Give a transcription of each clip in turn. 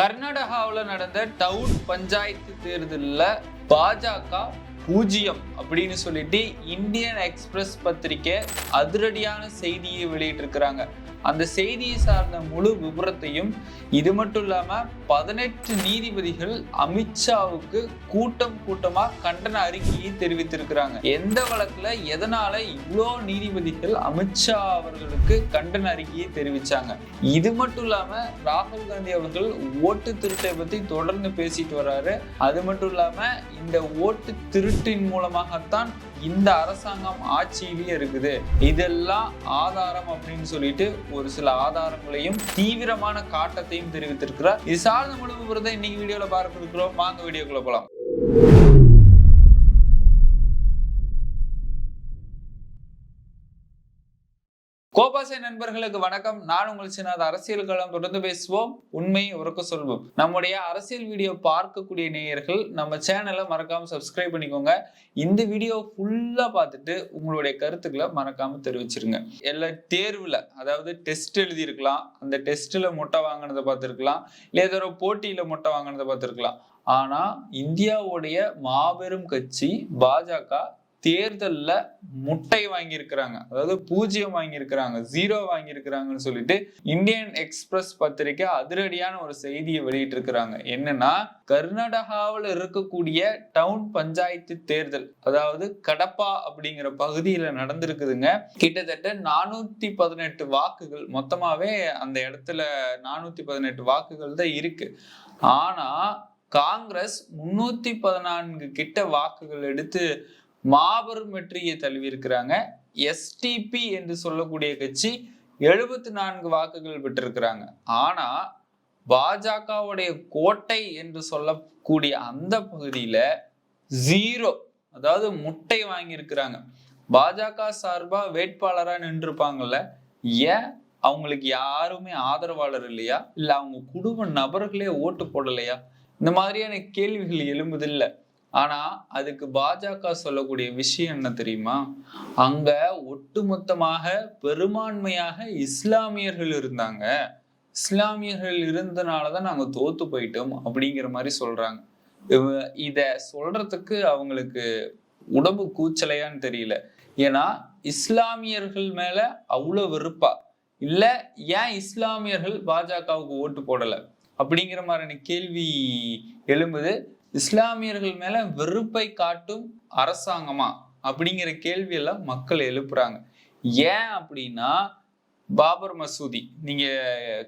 கர்நாடகாவில் நடந்த டவுன் பஞ்சாயத்து தேர்தலில் பாஜக பூஜ்ஜியம் அப்படின்னு சொல்லிட்டு இந்தியன் எக்ஸ்பிரஸ் பத்திரிக்கை அதிரடியான செய்தியை வெளியிட்டிருக்கிறாங்க. அந்த செய்தியை சார்ந்த முழு விபரத்தையும் இது மட்டும் இல்லாம பதினெட்டு நீதிபதிகள் அமித்ஷாவுக்கு கூட்டம் கூட்டமா கண்டன அறிக்கையை தெரிவித்திருக்கிறாங்க. எந்த வழக்குல எதனால இவ்வளோ நீதிபதிகள் அமித்ஷா அவர்களுக்கு கண்டன அறிக்கையை தெரிவிச்சாங்க? இது மட்டும் இல்லாம ராகுல் காந்தி அவர்கள் ஓட்டு திருட்டை பத்தி தொடர்ந்து பேசிட்டு வர்றாரு அது மட்டும் இல்லாம இந்த ஓட்டு திருட்டின் மூலமாகத்தான் இந்த அரசாங்கம் ஆட்சியிலேயே இருக்குது. இதெல்லாம் ஆதாரம் அப்படின்னு சொல்லிட்டு ஒரு சில ஆதாரங்களையும் தீவிரமான காட்டத்தையும் தெரிவித்திருக்கிறார். இது சார்ந்த முழு விவரத்தை இன்னைக்கு வீடியோல பார்க்க இருக்கிறோம் வாங்க வீடியோக்குள்ள போலாம். கோபாசை நண்பர்களுக்கு வணக்கம். நான் உங்கள் சின்னது அரசியல் களம் தொடர்ந்து பேசுவோம். உண்மையை உறக்க சொல்வோம். நம்முடைய அரசியல் வீடியோ பார்க்கக்கூடிய நேயர்கள் நம்ம சேனலை மறக்காம சப்ஸ்கிரைப் பண்ணிக்கோங்க. இந்த வீடியோ ஃபுல்லா பார்த்துட்டு உங்களுடைய கருத்துக்களை மறக்காம தெரிவிச்சிருங்க. எல்லா தேர்வுல அதாவது டெஸ்ட் எழுதியிருக்கலாம். அந்த டெஸ்ட்ல முட்டை வாங்கினதை பார்த்துருக்கலாம். இல்லை ஏதோ ஒரு போட்டியில முட்டை வாங்கினதை பார்த்துருக்கலாம். ஆனா இந்தியாவுடைய மாபெரும் கட்சி பாஜக தேர்தல்ல முட்டை வாங்கியிருக்கிறாங்க. அதாவது பூஜ்ஜியம் வாங்கியிருக்கிறாங்க. ஜீரோ வாங்கியிருக்கிறாங்கன்னு சொல்லிட்டு இந்தியன் எக்ஸ்பிரஸ் பத்திரிக்கை அதிரடியான ஒரு செய்தியை வெளியிட்டிருக்கிறாங்க. என்னன்னா கர்நாடகாவில் இருக்கக்கூடிய டவுன் பஞ்சாயத்து தேர்தல் அதாவது கடப்பா அப்படிங்கிற பகுதியில நடந்திருக்குதுங்க. கிட்டத்தட்ட நானூத்தி பதினெட்டு வாக்குகள் மொத்தமாவே அந்த இடத்துல நானூத்தி பதினெட்டு வாக்குகள் தான் இருக்கு. ஆனா காங்கிரஸ் முன்னூத்தி பதினான்கு கிட்ட வாக்குகள் எடுத்து மாபெரும் வெற்றியை தழுவியிருக்கிறாங்க. எஸ்டிபி என்று சொல்லக்கூடிய கட்சி எழுபத்தி நான்கு வாக்குகள் பெற்றிருக்கிறாங்க. ஆனா பாஜகவுடைய கோட்டை என்று சொல்லக்கூடிய அந்த பகுதியில ஜீரோ அதாவது முட்டை வாங்கியிருக்கிறாங்க. பாஜக சார்பா வேட்பாளரா நின்றுருப்பாங்கல்ல? ஏன்? அவங்களுக்கு யாருமே ஆதரவாளர் இல்லையா? இல்ல அவங்க குடும்ப நபர்களே ஓட்டு போடலையா? இந்த மாதிரியான கேள்விகள் எழும்புதில்லை. ஆனா அதுக்கு பாஜக சொல்லக்கூடிய விஷயம் என்ன தெரியுமா? அங்க ஒட்டுமொத்தமாக பெரும்பான்மையாக இஸ்லாமியர்கள் இருந்தாங்க. இஸ்லாமியர்கள் இருந்தனாலதான் நாங்க தோத்து போயிட்டோம் அப்படிங்கிற மாதிரி சொல்றாங்க. இத சொல்றதுக்கு அவங்களுக்கு உடம்பு கூச்சலையான்னு தெரியல. ஏன்னா இஸ்லாமியர்கள் மேல அவ்வளவு வெறுப்பா. இல்ல ஏன் இஸ்லாமியர்கள் பாஜகவுக்கு ஓட்டு போடல? அப்படிங்கிற மாதிரியான கேள்வி எழும்புது. இஸ்லாமியர்கள் மேல வெறுப்பை காட்டும் அரசாங்கமா? அப்படிங்கிற கேள்வியெல்லாம் மக்கள் எழுப்புறாங்க. ஏன் அப்படின்னா பாபர் மசூதி நீங்க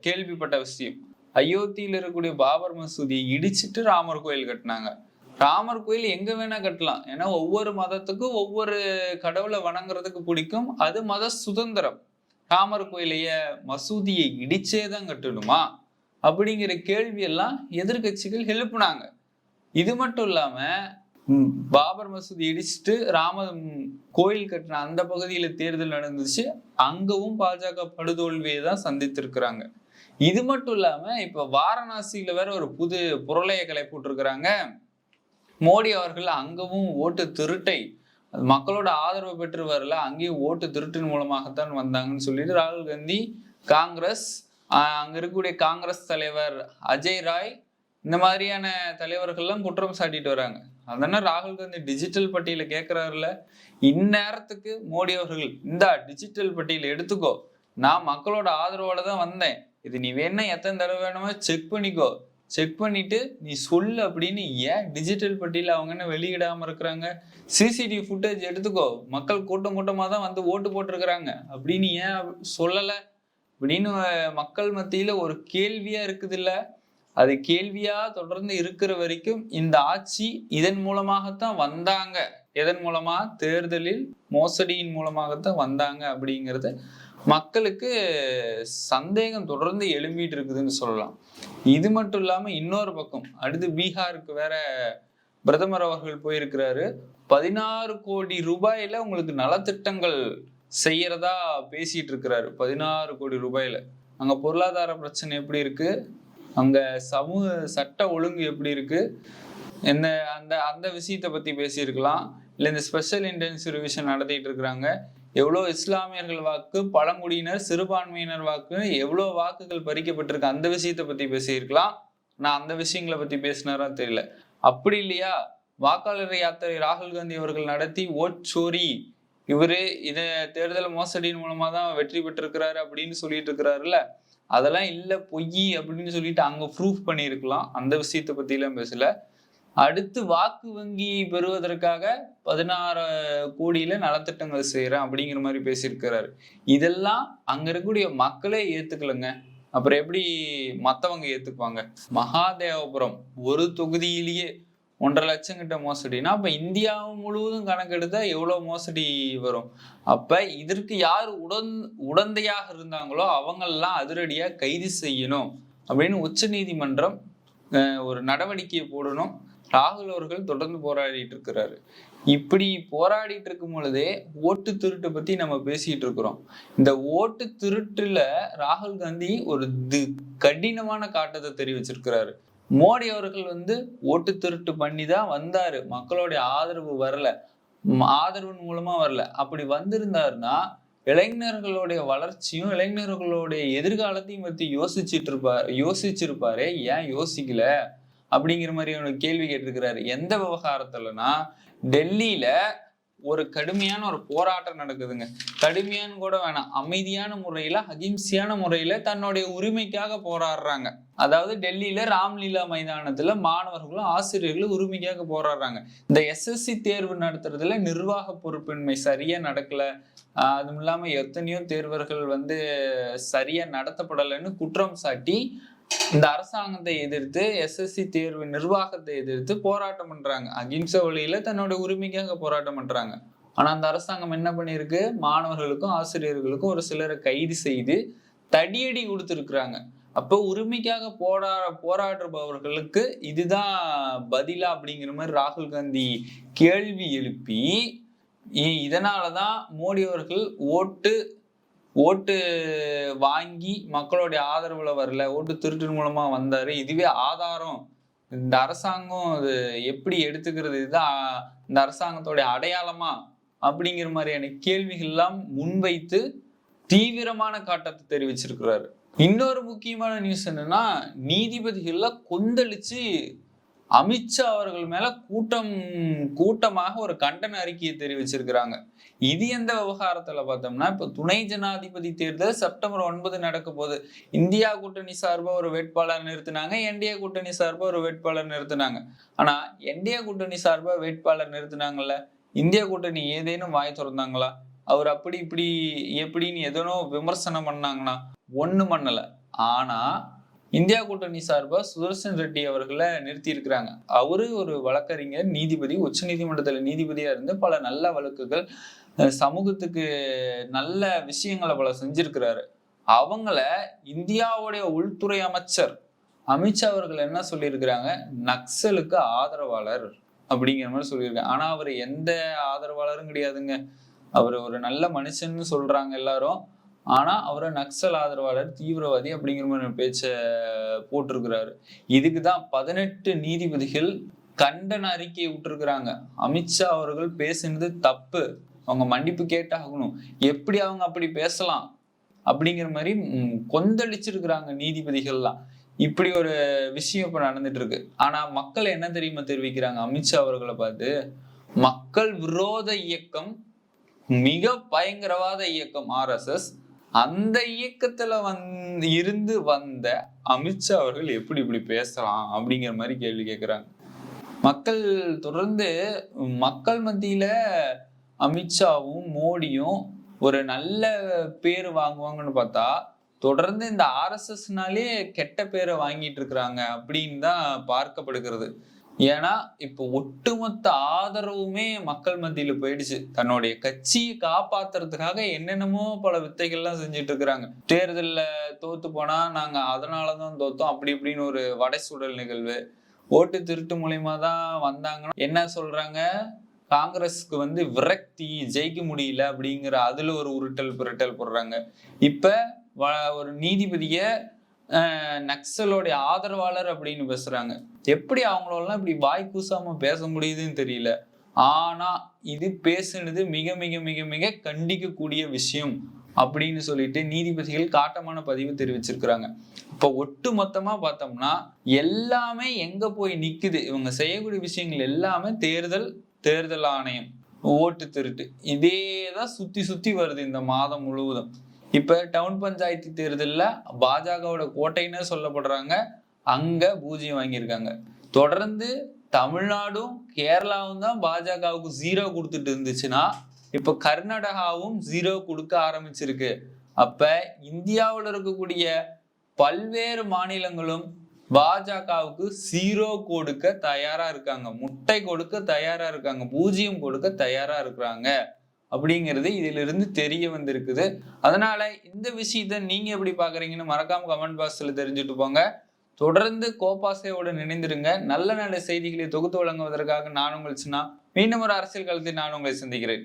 கேள்விப்பட்ட விஷயம். அயோத்தியில் இருக்கக்கூடிய பாபர் மசூதியை இடிச்சிட்டு ராமர் கோயில் கட்டினாங்க. ராமர் கோயில் எங்க வேணா கட்டலாம். ஏன்னா ஒவ்வொரு மதத்துக்கும் ஒவ்வொரு கடவுளை வணங்குறதுக்கு பிடிக்கும். அது மத சுதந்திரம். ராமர் கோயிலைய மசூதியை இடிச்சே தான் கட்டணுமா? அப்படிங்கிற கேள்வியெல்லாம் எதிர்கட்சிகள் எழுப்புனாங்க. இது மட்டும் இல்லாம பாபர் மசூதி இடிச்சிட்டு ராம ம், கோயில் கட்டின அந்த பகுதியில தேர்தல் நடந்துச்சு. அங்கவும் பாஜக படுதோல்வியை தான் சந்தித்திருக்கிறாங்க. இது மட்டும் இல்லாம இப்ப வாரணாசியில வேற ஒரு புது புரளைய கலை போட்டிருக்கிறாங்க. மோடி அவர்கள் அங்கவும் ஓட்டு திருட்டை. மக்களோட ஆதரவு பெற்று வரல. அங்கேயும் ஓட்டு திருட்டின் மூலமாகத்தான் வந்தாங்கன்னு சொல்லிட்டு ராகுல் காந்தி காங்கிரஸ் அங்க இருக்கக்கூடிய காங்கிரஸ் தலைவர் அஜய் ராய் இந்த மாதிரியான தலைவர்கள்லாம் குற்றம் சாட்டிட்டு வராங்க. அதனால ராகுல் காந்தி டிஜிட்டல் பட்டியல கேட்கிறாருல இந்நேரத்துக்கு மோடி அவர்கள் இந்த டிஜிட்டல் பட்டியல எடுத்துக்கோ. நான் மக்களோட ஆதரவோட தான் வந்தேன். இது நீ வேணா எத்தனை தடவை வேணுமோ செக் பண்ணிக்கோ. செக் பண்ணிட்டு நீ சொல் அப்படின்னு ஏன் டிஜிட்டல் பட்டியல அவங்க என்ன வெளியிடாம இருக்கிறாங்க? சிசிடிவி ஃபுட்டேஜ் எடுத்துக்கோ. மக்கள் கூட்டம் கூட்டமா தான் வந்து ஓட்டு போட்டிருக்கிறாங்க. அப்படின்னு ஏன் சொல்லலை? அப்படின்னு மக்கள் மத்தியில ஒரு கேள்வியா இருக்குது இல்லை அது கேள்வியா தொடர்ந்து இருக்கிற வரைக்கும் இந்த ஆட்சி இதன் மூலமாகத்தான் வந்தாங்க. எதன் மூலமா? தேர்தலில் மோசடியின் மூலமாகத்தான் வந்தாங்க அப்படிங்கிறது மக்களுக்கு சந்தேகம் தொடர்ந்து எழும்பிட்டு இருக்குதுன்னு சொல்லலாம். இது மட்டும் இல்லாம இன்னொரு பக்கம் அடுத்து பீகாருக்கு வேற பிரதமர் அவர்கள் போயிருக்கிறாரு. பதினாறு கோடி ரூபாயில உங்களுக்கு நலத்திட்டங்கள் செய்யறதா பேசிட்டு இருக்கிறாரு. பதினாறு கோடி ரூபாயில. அங்க பொருளாதார பிரச்சனை எப்படி இருக்கு? அங்க சமூக சட்ட ஒழுங்கு எப்படி இருக்கு? என்ன அந்த அந்த விஷயத்தை பத்தி பேசியிருக்கலாம். இல்ல இந்த ஸ்பெஷல் இன்டென்சிவ் ரிவிஷன் நடத்திட்டு இருக்கிறாங்க. எவ்வளோ இஸ்லாமியர்கள் வாக்கு பழங்குடியினர் சிறுபான்மையினர் வாக்கு எவ்வளோ வாக்குகள் பறிக்கப்பட்டிருக்கு அந்த விஷயத்தை பத்தி பேசியிருக்கலாம். நான் அந்த விஷயங்களை பத்தி பேசினாரா தெரியல. அப்படி இல்லையா? வாக்காளர் யாத்திரை ராகுல் காந்தி அவர்கள் நடத்தி ஓட் சோரி. இவரு இத தேர்தல் மோசடியின் மூலமா தான் வெற்றி பெற்றிருக்கிறாரு அப்படின்னு சொல்லிட்டு இருக்கிறாருல்ல அதெல்லாம் இல்ல பொய் அப்படின்னு சொல்லிட்டு அங்க ப்ரூஃப் பண்ணியிருக்கலாம். அந்த விஷயத்தை பத்தி எல்லாம் பேசல. அடுத்து வாக்கு வங்கி பெறுவதற்காக பதினாறு கோடியில நலத்திட்டங்கள் செய்யறேன் அப்படிங்கிற மாதிரி பேசியிருக்கிறாரு. இதெல்லாம் அங்க இருக்கக்கூடிய மக்களே ஏத்துக்கலங்க. அப்புறம் எப்படி மத்தவங்க ஏத்துக்குவாங்க? மகாதேவபுரம் ஒரு தொகுதியிலேயே ஒன்றரை லட்சம் கிட்ட மோசடினா அப்ப இந்தியா முழுவதும் கணக்கெடுத்தா எவ்வளவு மோசடி வரும்? அப்ப இதற்கு யார் உடன் உடந்தையாக இருந்தாங்களோ அவங்கெல்லாம் அதிரடியா கைது செய்யணும் அப்படின்னு உச்ச நீதிமன்றம் ஒரு நடவடிக்கையை போடணும். ராகுல் அவர்கள் தொடர்ந்து போராடிட்டு இருக்கிறாரு. இப்படி போராடிட்டு இருக்கும் பொழுதே ஓட்டு திருட்டு பத்தி நம்ம பேசிட்டு இருக்கிறோம். இந்த ஓட்டு திருட்டுல ராகுல் காந்தி ஒரு தி கடினமான காட்டத்தை தெரிவிச்சிருக்கிறாரு. மோடி அவர்கள் வந்து ஓட்டு திருட்டு பண்ணி தான் வந்தார். மக்களுடைய ஆதரவு வரல. ஆதரவின் மூலமா வரல. அப்படி வந்திருந்தாருன்னா இளைஞர்களுடைய வளர்ச்சியும் இளைஞர்களுடைய எதிர்காலத்தையும் பற்றி யோசிச்சுட்டு இருப்பார் யோசிச்சிருப்பாரு. ஏன் யோசிக்கல? அப்படிங்கிற மாதிரி ஒரு கேள்வி கேட்டிருக்கிறாரு. எந்த விவகாரத்துலனா டெல்லியில ஒரு கடுமையான ஒரு போராட்டம் நடக்குதுங்க. கடுமையான கூட வேணாம். அமைதியான முறையில அகிம்சையான முறையில தன்னுடைய உரிமைக்காக போராடுறாங்க. அதாவது டெல்லியில ராம்லீலா மைதானத்துல மாணவர்களும் ஆசிரியர்களும் உரிமைக்காக போராடுறாங்க. இந்த எஸ்எஸ்சி தேர்வு நடத்துறதுல நிர்வாக பொறுப்பின்மை சரியா நடக்கல. அதுவும் இல்லாம எத்தனையோ தேர்வர்கள் வந்து சரியா நடத்தப்படலைன்னு குற்றம் சாட்டி இந்த அரசாங்கத்தை எதிர்த்து எஸ்எஸ்சி தேர்வு நிர்வாகத்தை எதிர்த்து போராட்டம் பண்றாங்க. அகிம்சை வழியில தன்னோட உரிமைக்காக போராட்டம் பண்றாங்க. ஆனா அந்த அரசாங்கம் என்ன பண்ணிருக்கு மாணவர்களுக்கும் ஆசிரியர்களுக்கும் ஒரு சிலரை கைது செய்து தடியடி கொடுத்துருக்குறாங்க. அப்போ உரிமைக்காக போரா போராடுபவர்களுக்கு இதுதான் பதிலா அப்படிங்கிற மாதிரி ராகுல் காந்தி கேள்வி எழுப்பி இதனாலதான் மோடி அவர்கள் ஓட்டு ஓட்டு வாங்கி மக்களுடைய ஆதரவுல வரல ஓட்டு திருட்டு மூலமா வந்தாரு. இதுவே ஆதாரம். இந்த அரசாங்கம் இது எப்படி எடுத்துக்கிறது? இதுதான் இந்த அரசாங்கத்தோடைய அடையாளமா? அப்படிங்கிற மாதிரியான கேள்விகள்லாம் முன்வைத்து தீவிரமான காட்டத்தை தெரிவிச்சிருக்கிறாரு. இன்னொரு முக்கியமான நியூஸ் என்னன்னா நீதிபதிகள்லாம் கொந்தளிச்சு அமித்ஷா அவர்கள் மேல கூட்டம் கூட்டமாக ஒரு கண்டன அறிக்கையை தெரிவிச்சிருக்கிறாங்க. இது எந்த விவகாரத்துல பார்த்தோம்னா இப்ப துணை ஜனாதிபதி தேர்தல் செப்டம்பர் ஒன்பது நடக்க போகுது. இந்தியா கூட்டணி சார்பா ஒரு வேட்பாளர் நிறுத்தினாங்க என்டிஏ கூட்டணி சார்பா ஒரு வேட்பாளர் நிறுத்தினாங்க. ஆனா என்டிஏ கூட்டணி சார்பா வேட்பாளர் நிறுத்தினாங்கல்ல இந்திய கூட்டணி ஏதேனும் வாய் திறந்தாங்களா? அவர் அப்படி இப்படி எப்படின்னு எதனோ விமர்சனம் பண்ணாங்கன்னா ஒண்ணு பண்ணல. ஆனா இந்தியா கூட்டணி சார்பாக சுதர்சன் ரெட்டி அவர்களை நிறுத்தியிருக்கிறாங்க. அவரு ஒரு வழக்கறிஞர் நீதிபதி உச்ச நீதிமன்றத்தில் நீதிபதியாக இருந்து பல நல்ல வழக்குகள் சமூகத்துக்கு நல்ல விஷயங்களை பல செஞ்சிருக்கிறாரு. அவங்கள இந்தியாவுடைய உள்துறை அமைச்சர் அமித்ஷா அவர்கள் என்ன சொல்லியிருக்கிறாங்க? நக்சலுக்கு ஆதரவாளர் அப்படிங்கிற மாதிரி சொல்லியிருக்காங்க. ஆனால் அவர் எந்த ஆதரவாளரும் கிடையாதுங்க. அவர் ஒரு நல்ல மனுஷன்னு சொல்றாங்க எல்லாரும். ஆனால் அவரை நக்சல் ஆதரவாளர் தீவிரவாதி அப்படிங்கிற மாதிரி பேச்சை போட்டிருக்கிறாரு. இதுக்கு தான் பதினெட்டு நீதிபதிகள் கண்டன அறிக்கையை விட்டுருக்குறாங்க. அமித்ஷா அவர்கள் பேசினது தப்பு. அவங்க மன்னிப்பு கேட்டாகணும். எப்படி அவங்க அப்படி பேசலாம்? அப்படிங்கிற மாதிரி கொந்தளிச்சிருக்கிறாங்க நீதிபதிகள்லாம். இப்படி ஒரு விஷயம் இப்போ நடந்துட்டு இருக்கு ஆனால் மக்கள் என்ன தெரியுமா தெரிவிக்கிறாங்க? அமித்ஷா அவர்களை பார்த்து மக்கள் விரோத இயக்கம் மிக பயங்கரவாத இயக்கம் ஆர்எஸ்எஸ் அந்த இயக்கத்துல வந்து இருந்து வந்த அமித்ஷா அவர்கள் எப்படி இப்படி பேசலாம் அப்படிங்கிற மாதிரி கேள்வி கேட்கிறாங்க மக்கள் தொடர்ந்து மக்கள் மத்தியில அமித்ஷாவும் மோடியும் ஒரு நல்ல பேர் வாங்குவாங்கன்னு பார்த்தா தொடர்ந்து இந்த ஆர்எஸ்எஸ்னாலே கெட்ட பேரை வாங்கிட்டு இருக்கிறாங்க அப்படின்னு தான் பார்க்கப்படுகிறது. ஏன்னா இப்போ ஒட்டுமொத்த ஆதரவுமே மக்கள் மத்தியில போயிடுச்சு. தன்னுடைய கட்சியை காப்பாத்துறதுக்காக என்னென்னமோ பல வித்தைகள்லாம் செஞ்சுட்டு இருக்கிறாங்க தேர்தலில் தோத்து போனா நாங்க அதனாலதான் தோத்தோம். அப்படி இப்படின்னு ஒரு வடை சுடல் நிகழ்வு. ஓட்டு திருட்டு மூலியமா தான் வந்தாங்கன்னா என்ன சொல்றாங்க? காங்கிரஸ்க்கு வந்து விரக்தி ஜெயிக்க முடியல அப்படிங்கிற அதுல ஒரு உருட்டல் புரட்டல் போடுறாங்க. இப்ப வ- ஒரு நீதிபதிய நக்சலோடைய ஆதரவாளர் அப்படின்னு பேசுறாங்க. எப்படி அவங்களெல்லாம் இப்படி வாய் கூசாம பேச முடியுதுன்னு தெரியல. ஆனா இது பேசுனது மிக மிக மிக மிக கண்டிக்கக்கூடிய விஷயம் அப்படின்னு சொல்லிட்டு நீதிபதிகள் காட்டமான பதிவு தெரிவிச்சிருக்கிறாங்க. இப்போ ஒட்டு மொத்தமா பார்த்தோம்னா எல்லாமே எங்க போய் நிக்குது? இவங்க செய்யக்கூடிய விஷயங்கள் எல்லாமே தேர்தல் தேர்தல் ஆணையம் ஓட்டு திருட்டு. இதே தான் சுத்தி சுத்தி வருது இந்த மாதம் முழுவதும். இப்போ டவுன் பஞ்சாயத்து தேர்தலில் பாஜகவோட கோட்டைன்னு சொல்லப்படுறாங்க. அங்கே பூஜ்ஜியம் வாங்கியிருக்காங்க. தொடர்ந்து தமிழ்நாடும் கேரளாவும் தான் பாஜகவுக்கு ஜீரோ கொடுத்துட்டு இருந்துச்சுன்னா இப்போ கர்நாடகாவும் ஜீரோ கொடுக்க ஆரம்பிச்சிருக்கு. அப்போ இந்தியாவில் இருக்கக்கூடிய பல்வேறு மாநிலங்களும் பாஜகவுக்கு ஜீரோ கொடுக்க தயாரா இருக்காங்க. முட்டை கொடுக்க தயாரா இருக்காங்க. பூஜ்ஜியம் கொடுக்க தயாரா இருக்கிறாங்க. அப்படிங்கிறது இதிலிருந்து தெரிய வந்திருக்குது. அதனால இந்த விஷயத்த நீங்க எப்படி பாக்குறீங்கன்னு மறக்காம கமெண்ட் பாக்ஸ்ல தெரிஞ்சுட்டு போங்க. தொடர்ந்து கோபாசையோடு நினைந்திருங்க. நல்ல நல்ல செய்திகளை தொகுத்து வழங்குவதற்காக நான் உங்கள் சின்ன மீண்டும் ஒரு அரசியல் காலத்தில் நான் உங்களை சந்திக்கிறேன்.